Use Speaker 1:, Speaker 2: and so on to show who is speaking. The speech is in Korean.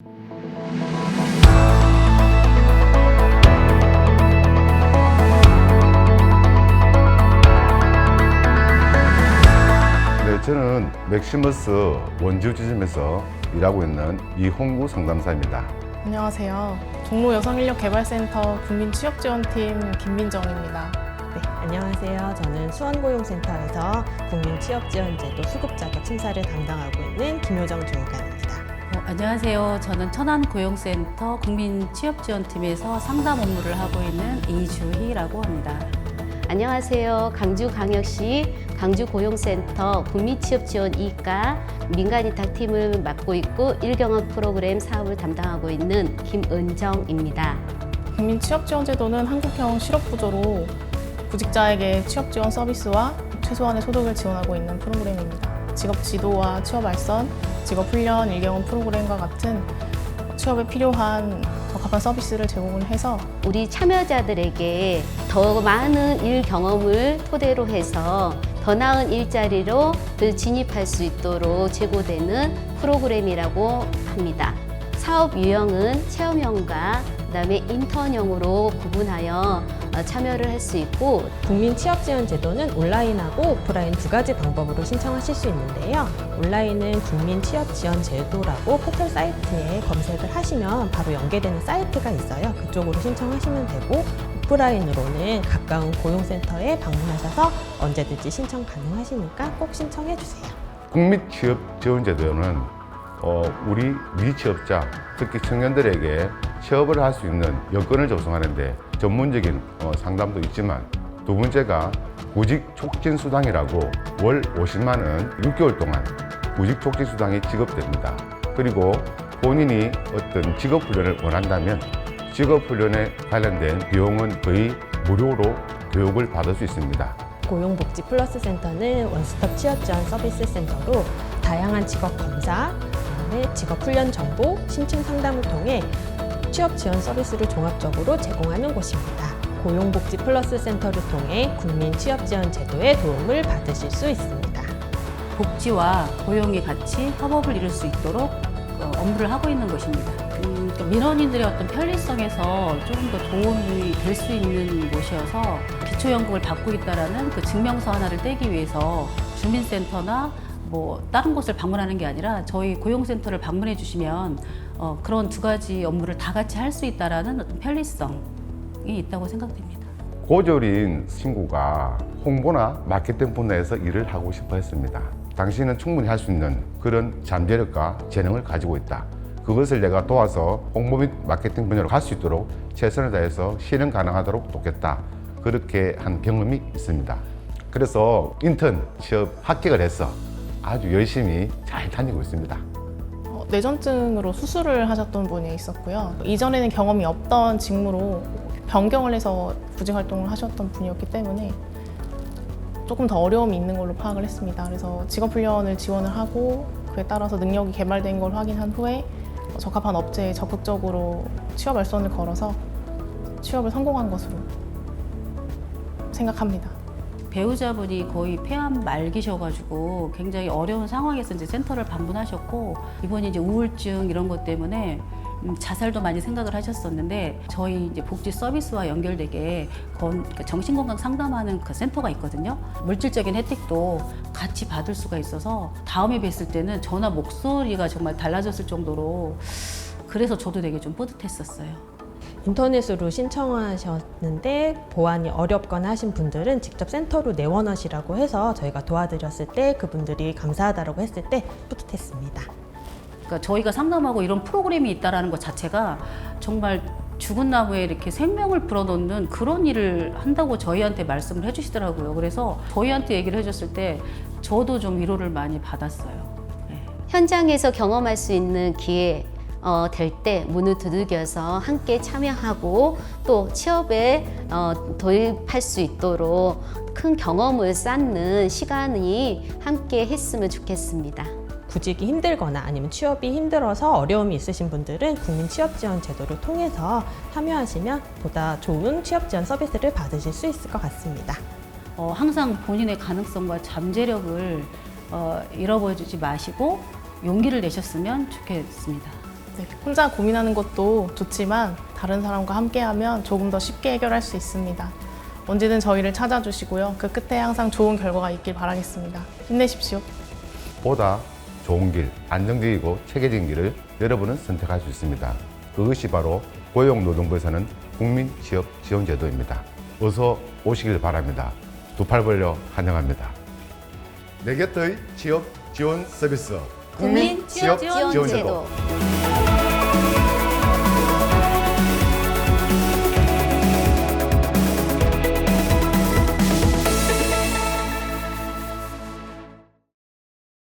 Speaker 1: 네, 저는 맥시머스 원주 지점에서 일하고 있는 이홍구 상담사입니다.
Speaker 2: 안녕하세요. 종로 여성인력개발센터 국민취업지원팀 김민정입니다.
Speaker 3: 네, 안녕하세요. 저는 수원고용센터에서 국민취업지원제도 수급자격 심사를 담당하고 있는 김효정 주무관입니다.
Speaker 4: 어, 안녕하세요. 저는 천안 고용센터 국민취업지원팀에서 상담 업무를 하고 있는 이주희라고 합니다.
Speaker 5: 안녕하세요. 강주광역시 강주고용센터 국민취업지원 2과 민간위탁팀을 맡고 있고 일경업 프로그램 사업을 담당하고 있는 김은정입니다.
Speaker 2: 국민취업지원제도는 한국형 실업구조로 구직자에게 취업지원 서비스와 최소한의 소득을 지원하고 있는 프로그램입니다. 직업 지도와 취업 알선, 직업 훈련, 일경험 프로그램과 같은 취업에 필요한 적합한 서비스를 제공을 해서
Speaker 5: 우리 참여자들에게 더 많은 일 경험을 토대로 해서 더 나은 일자리로 그 진입할 수 있도록 제고되는 프로그램이라고 합니다. 사업 유형은 체험형과 그다음에 인턴형으로 구분하여 어, 참여를 할 수 있고
Speaker 3: 국민 취업 지원 제도는 온라인하고 오프라인 두 가지 방법으로 신청하실 수 있는데요. 온라인은 국민 취업 지원 제도라고 포털 사이트에 검색을 하시면 바로 연계되는 사이트가 있어요. 그쪽으로 신청하시면 되고 오프라인으로는 가까운 고용센터에 방문하셔서 언제든지 신청 가능하시니까 꼭 신청해 주세요.
Speaker 1: 국민 취업 지원 제도는 어, 우리 미취업자, 특히 청년들에게 취업을 할 수 있는 여건을 조성하는데 전문적인 어, 상담도 있지만 두 번째가 구직 촉진 수당이라고 월 50만 원 6개월 동안 구직 촉진 수당이 지급됩니다. 그리고 본인이 어떤 직업 훈련을 원한다면 직업 훈련에 관련된 비용은 거의 무료로 교육을 받을 수 있습니다.
Speaker 3: 고용복지 플러스 센터는 원스톱 취업 지원 서비스 센터로 다양한 직업 검사, 그 다음에 직업 훈련 정보, 신청 상담을 통해 취업 지원 서비스를 종합적으로 제공하는 곳입니다. 고용복지 플러스 센터를 통해 국민 취업 지원 제도의 도움을 받으실 수 있습니다.
Speaker 4: 복지와 고용이 같이 협업을 이룰 수 있도록 어, 업무를 하고 있는 것입니다. 음, 또 민원인들의 어떤 편리성에서 조금 더 도움이 될 수 있는 곳이어서 기초연금을 받고 있다라는 그 증명서 하나를 떼기 위해서 주민센터나 뭐 다른 곳을 방문하는 게 아니라 저희 고용센터를 방문해 주시면 어, 그런 두 가지 업무를 다 같이 할 수 있다라는 어떤 편리성이 있다고 생각됩니다.
Speaker 1: 고졸인 친구가 홍보나 마케팅 분야에서 일을 하고 싶어 했습니다. 당신은 충분히 할 수 있는 그런 잠재력과 재능을 가지고 있다. 그것을 내가 도와서 홍보 및 마케팅 분야로 갈 수 있도록 최선을 다해서 실현 가능하도록 돕겠다. 그렇게 한 경험이 있습니다. 그래서 인턴 취업 합격을 해서 아주 열심히 잘 다니고 있습니다.
Speaker 2: 어, 뇌전증으로 수술을 하셨던 분이 있었고요. 이전에는 경험이 없던 직무로 변경을 해서 구직 활동을 하셨던 분이었기 때문에 조금 더 어려움이 있는 걸로 파악을 했습니다. 그래서 직업 훈련을 지원을 하고 그에 따라서 능력이 개발된 걸 확인한 후에 적합한 업체에 적극적으로 취업 알선을 걸어서 취업을 성공한 것으로 생각합니다.
Speaker 4: 배우자분이 거의 폐암 말기셔가지고 굉장히 어려운 상황에서 이제 센터를 방문하셨고 이번에 이제 우울증 이런 것 때문에 음, 자살도 많이 생각을 하셨었는데 저희 이제 복지 서비스와 연결되게 건- 그 정신건강 상담하는 그 센터가 있거든요. 물질적인 혜택도 같이 받을 수가 있어서 다음에 뵀을 때는 전화 목소리가 정말 달라졌을 정도로 그래서 저도 되게 좀 뿌듯했었어요.
Speaker 3: 인터넷으로 신청하셨는데 보안이 어렵거나 하신 분들은 직접 센터로 내원하시라고 해서 저희가 도와드렸을 때 그분들이 감사하다라고 했을 때 뿌듯했습니다.
Speaker 4: 그러니까 저희가 상담하고 이런 프로그램이 있다라는 것 자체가 정말 죽은 나무에 이렇게 생명을 불어넣는 그런 일을 한다고 저희한테 말씀을 해주시더라고요. 그래서 저희한테 얘기를 해줬을 때 저도 좀 위로를 많이 받았어요. 네.
Speaker 5: 현장에서 경험할 수 있는 기회 어, 될 때 문을 두들겨서 함께 참여하고 또 취업에 어, 도입할 수 있도록 큰 경험을 쌓는 시간이 함께 했으면 좋겠습니다.
Speaker 3: 구직이 힘들거나 아니면 취업이 힘들어서 어려움이 있으신 분들은 국민 취업 지원 제도를 통해서 참여하시면 보다 좋은 취업 지원 서비스를 받으실 수 있을 것 같습니다.
Speaker 4: 어, 항상 본인의 가능성과 잠재력을 어, 잃어버리지 마시고 용기를 내셨으면 좋겠습니다.
Speaker 2: 네, 혼자 고민하는 것도 좋지만 다른 사람과 함께하면 조금 더 쉽게 해결할 수 있습니다. 언제든 저희를 찾아주시고요. 그 끝에 항상 좋은 결과가 있길 바라겠습니다. 힘내십시오.
Speaker 1: 보다 좋은 길, 안정적이고 체계적인 길을 여러분은 선택할 수 있습니다. 그것이 바로 고용노동부에 서는 국민 취업 지원 제도입니다. 어서 오시길 바랍니다. 두 팔 벌려 환영합니다. 내 곁의 취업 지원 서비스
Speaker 5: 국민 취업 지원 제도.